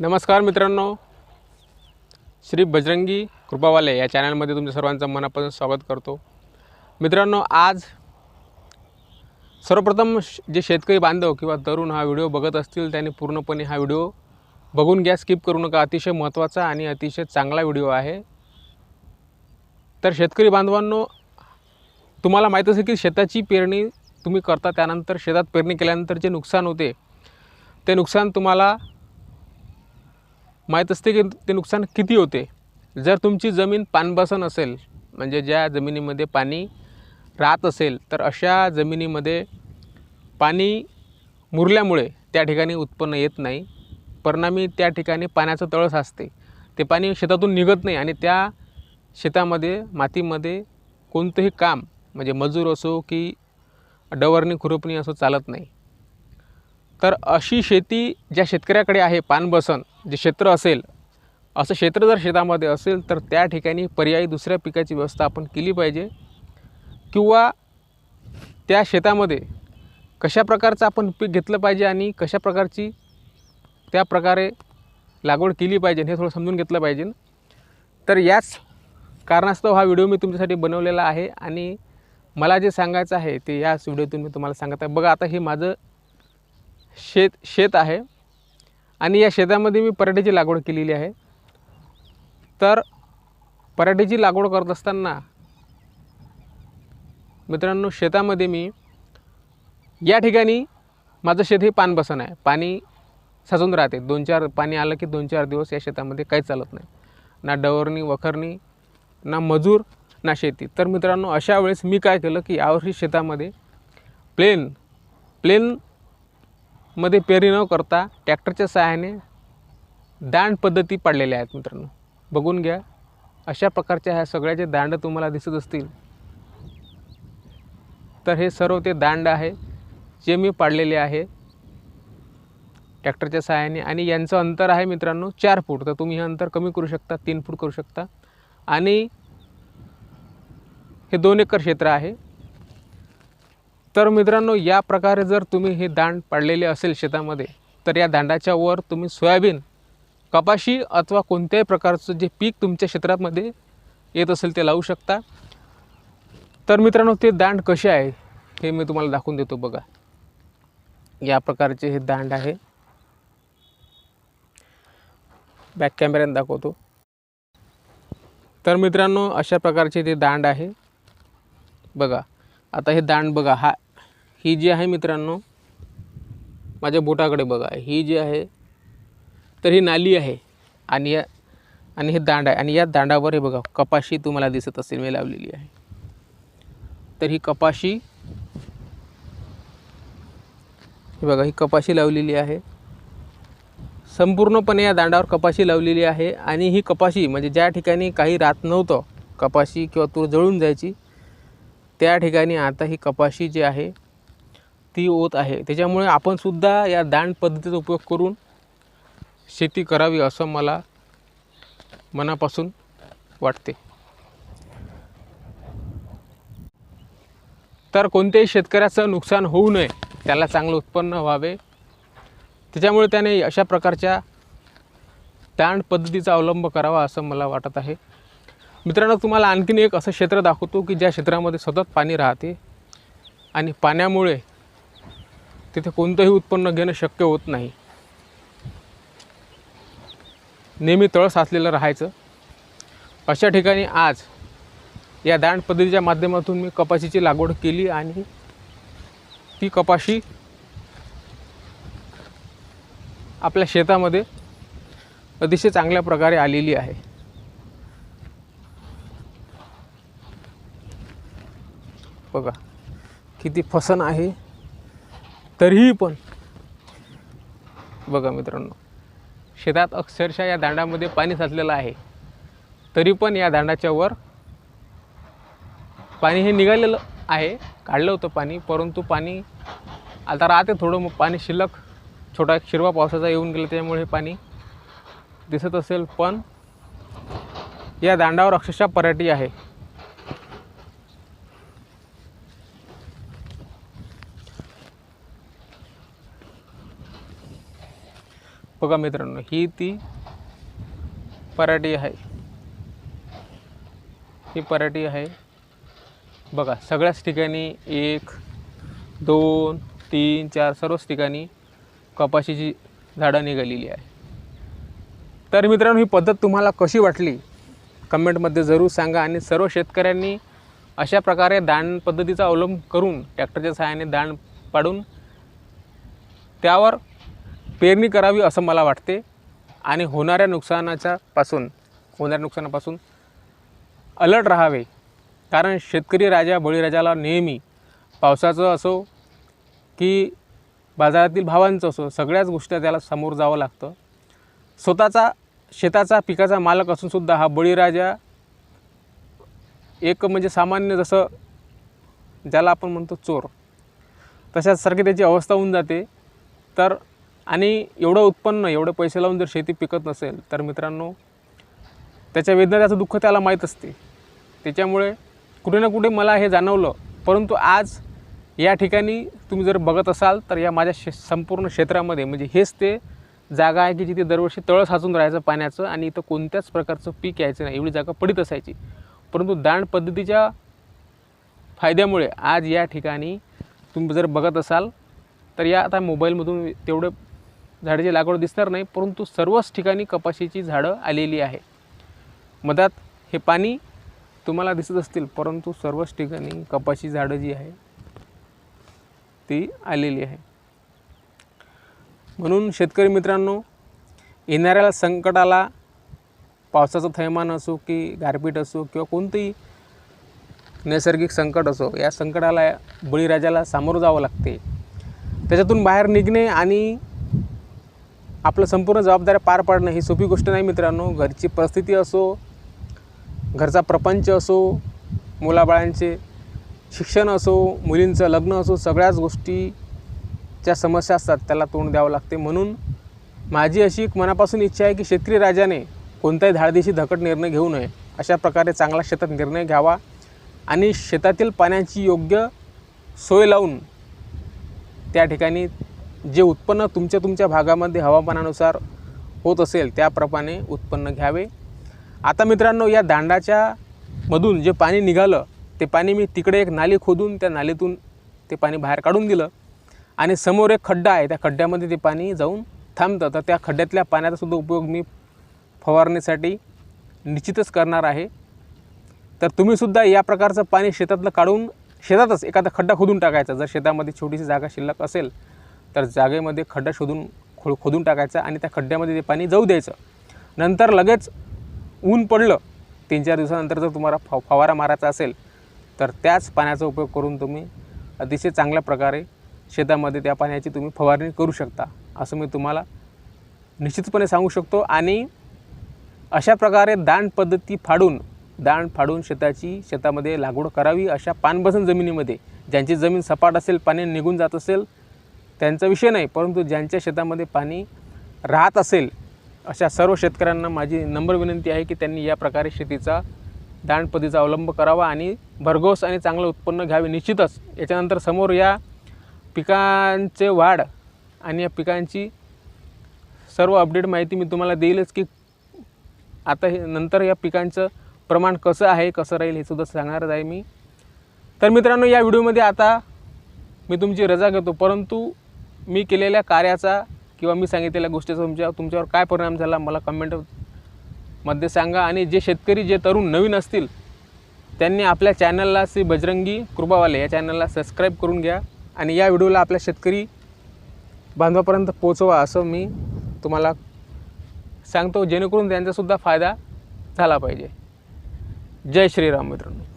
नमस्कार मित्रांनो. श्री बजरंगी कृपावाले या चॅनलमध्ये तुमच्या सर्वांचं मनापासून स्वागत करतो. मित्रांनो आज सर्वप्रथम जे शेतकरी बांधव किंवा तरुण हा व्हिडिओ बघत असतील त्यांनी पूर्णपणे हा व्हिडिओ बघून घ्या स्किप करू नका. अतिशय महत्त्वाचा आणि अतिशय चांगला व्हिडिओ आहे. तर शेतकरी बांधवांनो तुम्हाला माहीत असेल की शेताची पेरणी तुम्ही करता त्यानंतर शेतात पेरणी केल्यानंतर जे नुकसान होते ते नुकसान तुम्हाला माहीत असते की ते नुकसान किती होते? जर तुमची जमीन पानबसन असेल म्हणजे ज्या जमिनीमध्ये पाणी राहत असेल तर अशा जमिनीमध्ये पाणी मुरल्यामुळे त्या ठिकाणी उत्पन्न येत नाही. परिणामी त्या ठिकाणी पाण्याचं तळ साचते ते पाणी शेतातून निघत नाही आणि त्या शेतामध्ये मातीमध्ये कोणतंही काम म्हणजे मजूर असो की डवरणी खुरपणी असो चालत नाही. तर अशी शेती ज्या शेतकऱ्याकडे आहे पानबसन जे क्षेत्र असेल असं क्षेत्र जर शेतामध्ये असेल तर त्या ठिकाणी पर्यायी दुसऱ्या पिकाची व्यवस्था आपण केली पाहिजे. किंवा त्या शेतामध्ये कशा प्रकारचं आपण पीक घेतलं पाहिजे आणि कशा प्रकारची त्या प्रकारे लागवड केली पाहिजे हे थोडं समजून घेतलं पाहिजे. तर याच कारणास्तव हा व्हिडिओ मी तुमच्यासाठी बनवलेला आहे आणि मला जे सांगायचं आहे ते याच व्हिडिओतून मी तुम्हाला सांगत आहे. बघा आता हे माझं शेत शेत आहे. आणि या शेतामध्ये मी पराठीची लागवड केलेली आहे. तर पराठीची लागवड करत असताना मित्रांनो शेतामध्ये मी या ठिकाणी माझं शेत हे पानबसन आहे. पाणी साचून राहते. दोन चार पाणी आलं की दोन चार दिवस या शेतामध्ये काही चालत नाही. ना डवरणी वखरणी ना मजूर ना शेती. तर मित्रांनो अशा वेळेस मी काय केलं की यावर्षी शेतामध्ये प्लेन प्लेन मध्ये पेरणी न करता ट्रॅक्टरच्या सहाय्याने दांड पद्धती पाडलेल्या आहेत मित्रांनो. बघून घ्या अशा प्रकारच्या ह्या सगळ्या जे दांड तुम्हाला दिसत असतील तर हे सर्व ते दांड आहे जे मी पाडलेले आहे ट्रॅक्टरच्या सहाय्याने. आणि यांचं अंतर आहे मित्रांनो चार फूट. तर तुम्ही हे अंतर कमी करू शकता तीन फूट करू शकता. आणि हे दोन एकर क्षेत्र आहे. तर मित्रांनो या प्रकारे जर तुम्ही हे दांड पाडलेले असेल शेतामध्ये तर या दांडाच्या वर तुम्ही सोयाबीन कपाशी अथवा कोणत्याही प्रकारचं जे पीक तुमच्या क्षेत्रामध्ये येत असेल ते लावू शकता. तर मित्रांनो ते दांड कसे आहे हे मी तुम्हाला दाखवून देतो बघा. या प्रकारचे हे दांड आहे. बॅक कॅमेऱ्याने दाखवतो. तर मित्रांनो अशा प्रकारचे ते दांड आहे. बघा आता हे दांड बघा हा ही जी आहे मित्रांनो माझ्या बोटाकडे बघा ही जी आहे तर ही नाली आहे आणि या आणि हे दांड आहे. आणि या दांडावर हे बघा कपाशी तुम्हाला दिसत असेल मी लावलेली आहे. तर ही कपाशी हे बघा ही कपाशी लावलेली आहे. संपूर्णपणे या दांडावर कपाशी लावलेली आहे आणि ही कपाशी म्हणजे ज्या ठिकाणी काही राहत नव्हतं कपाशी किंवा तूर जळून जायची त्या ठिकाणी आता ही कपाशी जी आहे ती होत आहे. त्याच्यामुळे आपणसुद्धा या दांड पद्धतीचा उपयोग करून शेती करावी असं मला मनापासून वाटते. तर कोणत्याही शेतकऱ्याचं नुकसान होऊ नये त्याला चांगलं उत्पन्न व्हावे. त्याच्यामुळे त्याने अशा प्रकारच्या दांड पद्धतीचा अवलंब करावा असं मला वाटत आहे. मित्रांनो तुम्हाला आणखीन एक असं क्षेत्र दाखवतो की ज्या क्षेत्रामध्ये सतत पाणी राहते आणि पाण्यामुळे तिथे कोणतंही उत्पन्न घेणं शक्य होत नाही. नेहमी तळ साचलेलं राहायचं. अशा ठिकाणी आज या दांड पद्धतीच्या माध्यमातून मी कपाशीची लागवड केली आणि ती कपाशी आपल्या शेतामध्ये अतिशय चांगल्या प्रकारे आलेली आहे. बघा किती फसन आहे. तरीही पण. बघा मित्रांनो शेतात अक्षरशः या दांडामध्ये पाणी साचलेलं आहे. तरी पण या दांडाच्या वर पाणी हे निघालेलं आहे. काढलं होतं पाणी परंतु पाणी आता राहते थोडं मग पाणी शिल्लक छोटा शिरवा पावसाचा येऊन गेला त्यामुळे हे पाणी दिसत असेल पण या दांडावर अक्षरशः पराठी आहे. बघा मित्रांनो ही ती पराठी आहे. ही पराठी आहे. बघा सगळ्याच ठिकाणी एक दोन तीन चार सर्वच ठिकाणी कपाशीची झाडं निघालेली आहे. तर मित्रांनो ही पद्धत तुम्हाला कशी वाटली? कमेंटमध्ये जरूर सांगा आणि सर्व शेतकऱ्यांनी अशा प्रकारे दाण पद्धतीचा अवलंब करून ट्रॅक्टरच्या सहाय्याने दाण पाडून त्यावर पेरणी करावी असं मला वाटते. आणि होणाऱ्या नुकसानाच्या पासून होणाऱ्या नुकसानापासून अलर्ट राहावे. कारण शेतकरी राजा बळीराजाला नेहमी पावसाचं असो की बाजारातील भावांचं असो सगळ्याच गोष्टी त्याला समोर जावं लागतं. स्वतःचा शेताचा पिकाचा मालक असूनसुद्धा हा बळीराजा एक म्हणजे सामान्य जसं ज्याला आपण म्हणतो चोर तशाचसारखी त्याची अवस्था होऊन जाते. तर आणि एवढं उत्पन्न एवढे पैसे लावून जर शेती पिकत नसेल तर मित्रांनो त्याच्या वेदना त्याचं दुःख त्याला माहीत असते. त्याच्यामुळे कुठे ना कुठे मला हे जाणवलं. परंतु आज या ठिकाणी तुम्ही जर बघत असाल तर या माझ्या शे संपूर्ण क्षेत्रामध्ये म्हणजे हेच ते जागा आहे की जिथे दरवर्षी तळ साचून राहायचं पाण्याचं आणि इथं कोणत्याच प्रकारचं पीक यायचं नाही एवढी जागा पडीत असायची. परंतु दांड पद्धतीच्या फायद्यामुळे आज या ठिकाणी तुम्ही जर बघत असाल तर या आता मोबाईलमधून तेवढं झाडाची लागवड दिसणार नाही परंतु सर्वच ठिकाणी कपाशीची झाडं आलेली आहे. मधात हे पाणी तुम्हाला दिसत असतील परंतु सर्वच ठिकाणी कपाशी झाडं जी आहे ती आलेली आहे. म्हणून शेतकरी मित्रांनो येणाऱ्या संकटाला पावसाचं थैमान असो की गारपीट असो किंवा कोणतंही नैसर्गिक संकट असो या संकटाला बळीराजाला सामोरं जावं लागते. त्याच्यातून बाहेर निघणे आणि आपलं संपूर्ण जबाबदाऱ्या पार पाडणं ही सोपी गोष्ट नाही मित्रांनो. घरची परिस्थिती असो घरचा प्रपंच असो मुलाबाळांचे शिक्षण असो मुलींचं लग्न असो सगळ्याच गोष्टीच्या समस्या असतात त्याला तोंड द्यावं लागते. म्हणून माझी अशी एक मनापासून इच्छा आहे की शेतकरी राजाने कोणत्याही धाडदिशी धकट निर्णय घेऊ नये. अशा प्रकारे चांगला शेतात निर्णय घ्यावा आणि शेतातील पाण्याची योग्य सोय लावून त्या ठिकाणी जे उत्पन्न तुमच्या तुमच्या भागामध्ये हवामानानुसार होत असेल त्याप्रमाणे उत्पन्न घ्यावे. आता मित्रांनो या दांडाच्या मधून जे पाणी निघालं ते पाणी मी तिकडे एक नाली खोदून त्या नालीतून ते पाणी बाहेर काढून दिलं. आणि समोर एक खड्डा आहे त्या खड्ड्यामध्ये ते पाणी जाऊन थांबतं. तर त्या खड्ड्यातल्या पाण्याचासुद्धा उपयोग मी फवारणीसाठी निश्चितच करणार आहे. तर तुम्हीसुद्धा या प्रकारचं पाणी शेतातलं काढून शेतातच एखादा खड्डा खोदून टाकायचा. जर शेतामध्ये छोटीशी जागा शिल्लक असेल तर जागेमध्ये खड्डा शोधून खो खोदून टाकायचा आणि त्या खड्ड्यामध्ये ते पाणी जाऊ द्यायचं. नंतर लगेच ऊन पडलं तीन चार दिवसानंतर जर तुम्हाला फ फवारा मारायचा असेल तर त्याच पाण्याचा उपयोग करून तुम्ही अतिशय चांगल्या प्रकारे शेतामध्ये त्या पाण्याची तुम्ही फवारणी करू शकता असं मी तुम्हाला निश्चितपणे सांगू शकतो. आणि अशा प्रकारे दाण पद्धती फाडून दाण फाडून शेताची शेतामध्ये लागवड करावी अशा पानबसन जमिनीमध्ये ज्यांची जमीन सपाट असेल पाणी निघून जात असेल त्यांचा विषय नाही परंतु ज्यांच्या शेतामध्ये पाणी राहत असेल अशा सर्व शेतकऱ्यांना माझी नंबर विनंती आहे की त्यांनी या प्रकारे शेतीचा दाण अवलंब करावा आणि भरघोस आणि चांगलं उत्पन्न घ्यावे. निश्चितच याच्यानंतर समोर या पिकांचे वाढ आणि या पिकांची सर्व अपडेट माहिती मी तुम्हाला देईलच की आता हे नंतर या पिकांचं प्रमाण कसं आहे कसं राहील हे सुद्धा सांगणारच आहे मी. तर मित्रांनो या व्हिडिओमध्ये आता मी तुमची रजा घेतो परंतु मी केलेल्या कार्याचा किंवा मी सांगितलेल्या गोष्टीचा तुमच्या तुमच्यावर काय परिणाम झाला मला कमेंटमध्ये सांगा. आणि जे शेतकरी जे तरुण नवीन असतील त्यांनी आपल्या चॅनलला श्री बजरंगी कृपावाले या चॅनलला सबस्क्राईब करून घ्या. आणि या व्हिडिओला आपल्या शेतकरी बांधवापर्यंत पोचवा असं मी तुम्हाला सांगतो. जेणेकरून त्यांचासुद्धा फायदा झाला पाहिजे. जय श्रीराम मित्रांनो.